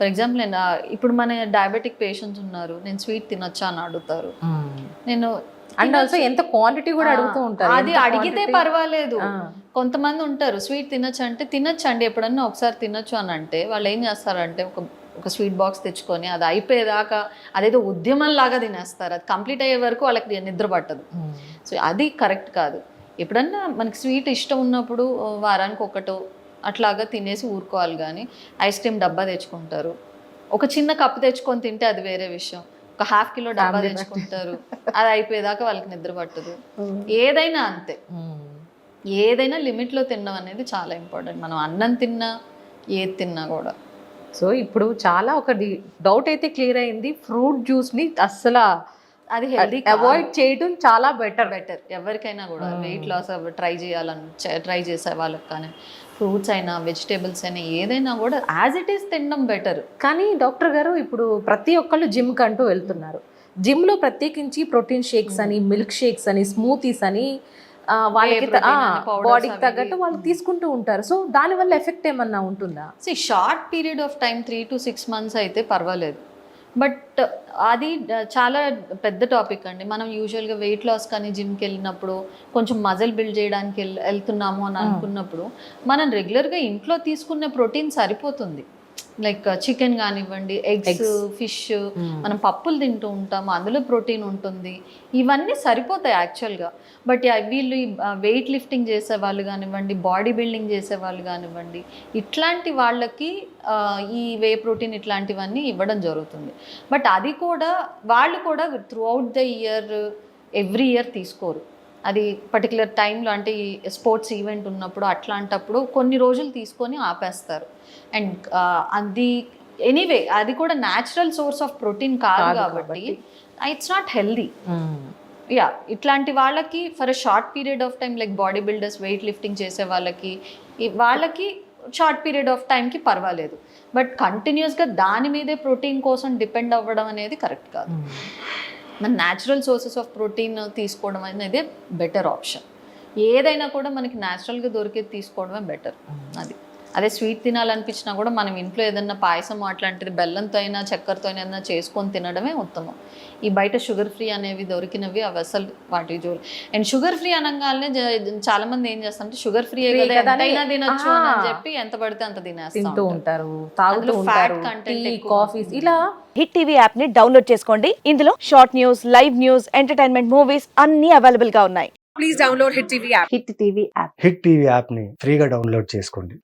For example నేను ఇప్పుడు మన డయాబెటిక్ పేషెంట్స్ ఉన్నారు నేను స్వీట్ తినొచ్చా అని అడుగుతారు. నేను అండ్ ఆల్సో ఎంత క్వాంటిటీ కూడా అడుగుతూ ఉంటారు. అది అడిగితే పర్వాలేదు. కొంతమంది ఉంటారు స్వీట్ తినొచ్చు అంటే తినొచ్చు అండి ఎప్పుడన్నా ఒకసారి తినొచ్చు అని అంటే వాళ్ళు ఏం చేస్తారంటే ఒక ఒక స్వీట్ బాక్స్ తెచ్చుకొని అది అయిపోయేదాకా అదేదో ఉద్యమం లాగా తినేస్తారు. అది కంప్లీట్ అయ్యే వరకు వాళ్ళకి నిద్ర పట్టదు. సో అది కరెక్ట్ కాదు. ఎప్పుడన్నా మనకి స్వీట్ ఇష్టం ఉన్నప్పుడు వారానికి ఒకటో అట్లాగా తినేసి ఊరుకోవాలి కానీ ఐస్ క్రీమ్ డబ్బా తెచ్చుకుంటారు. ఒక చిన్న కప్పు తెచ్చుకొని తింటే అది వేరే విషయం. ఒక హాఫ్ కిలో డబ్బా తెచ్చుకుంటారు. అది అయిపోయేదాకా వాళ్ళకి నిద్ర పట్టదు. ఏదైనా అంతే. మ్మ్. ఏదైనా లిమిట్లో తినడం అనేది చాలా ఇంపార్టెంట్. మనం అన్నం తిన్నా ఏది తిన్నా కూడా. సో ఇప్పుడు చాలా ఒక డౌట్ అయితే క్లియర్ అయింది. ఫ్రూట్ జ్యూస్ని అస్సలు అది హెల్దీ అవాయిడ్ చేయడం చాలా బెటర్ బెటర్ ఎవరికైనా కూడా వెయిట్ లాస్ ట్రై చేయాలని ట్రై చేసే వాళ్ళకి కానీ ఫ్రూట్స్ అయినా వెజిటేబుల్స్ అయినా ఏదైనా కూడా యాజ్ ఇట్ ఈస్ తినడం బెటర్ కానీ డాక్టర్ గారు ఇప్పుడు ప్రతి ఒక్కళ్ళు జిమ్ కంటూ వెళ్తున్నారు. జిమ్లో ప్రత్యేకించి ప్రోటీన్ షేక్స్ అని మిల్క్ షేక్స్ అని స్మూతీస్ అని వాళ్ళకి బాడీకి తగ్గట్టు వాళ్ళు తీసుకుంటూ ఉంటారు. సో దాని వల్ల ఎఫెక్ట్ ఏమన్నా ఉంటుందా? See short period of time three to six months అయితే పర్వాలేదు. బట్ అది చాలా పెద్ద టాపిక్ అండి. మనం యూజువల్గా వెయిట్ లాస్ కానీ జిమ్కి వెళ్ళినప్పుడు కొంచెం మజిల్ బిల్డ్ చేయడానికి వెళ్- వెళ్తున్నాము అని అనుకున్నప్పుడు మనం రెగ్యులర్గా ఇంట్లో తీసుకునే ప్రోటీన్ సరిపోతుంది. లైక్ చికెన్ కానివ్వండి ఎగ్స్ ఫిష్ మనం పప్పులు తింటూ ఉంటాం అందులో ప్రోటీన్ ఉంటుంది. ఇవన్నీ సరిపోతాయి యాక్చువల్గా బట్ వీళ్ళు వెయిట్ లిఫ్టింగ్ చేసే వాళ్ళు కానివ్వండి బాడీ బిల్డింగ్ చేసే వాళ్ళు కానివ్వండి ఇట్లాంటి వాళ్ళకి ఈ వే ప్రోటీన్ ఇట్లాంటివన్నీ ఇవ్వడం జరుగుతుంది. బట్ అది కూడా వాళ్ళు కూడా throughout the year every year తీసుకోరు. అది పర్టికులర్ టైంలో అంటే ఈ స్పోర్ట్స్ ఈవెంట్ ఉన్నప్పుడు అట్లాంటప్పుడు కొన్ని రోజులు తీసుకొని ఆపేస్తారు. అండ్ అది ఎనీవే అది కూడా న్యాచురల్ సోర్స్ ఆఫ్ ప్రోటీన్ కాదు కాబట్టి ఇట్స్ నాట్ హెల్దీ యా ఇట్లాంటి వాళ్ళకి for a short period of time like body builders weight lifting చేసే వాళ్ళకి వాళ్ళకి షార్ట్ పీరియడ్ ఆఫ్ టైంకి పర్వాలేదు. బట్ కంటిన్యూస్గా దాని మీదే ప్రోటీన్ కోసం డిపెండ్ అవ్వడం అనేది కరెక్ట్ కాదు. మన న్యాచురల్ సోర్సెస్ ఆఫ్ ప్రోటీన్ తీసుకోవడం అనేది బెటర్ ఆప్షన్ ఏదైనా కూడా మనకి న్యాచురల్గా దొరికేది తీసుకోవడమే బెటర్ అది. అదే స్వీట్ తినాలనిపించినా కూడా మనం ఇంట్లో ఏదైనా పాయసం అట్లాంటిది బెల్లంతో అయినా చక్కెరతో అయినా చేసుకొని తినడమే ఉత్తమం. ఈ బయట షుగర్ ఫ్రీ అనేవి దొరికినవి అవి అసలు వాటి జోలు. అండ్ షుగర్ ఫ్రీ అనగానే చాలా మంది ఏం చేస్తారంటే షుగర్ ఫ్రీ ఎంతైనా తినొచ్చు. అని చెప్పి ఎంత పడితే అంత తినేస్తాం ఉంటారు తాగుతూ కాఫీస్ ఇలా హిట్ టీవీ యాప్ని డౌన్లోడ్ చేసుకోండి. ఇందులో short news live news entertainment movies అన్ని అవైలబుల్గా ఉన్నాయి. హిట్ టీవీ యాప్ని ఫ్రీగా డౌన్లోడ్ చేసుకోండి.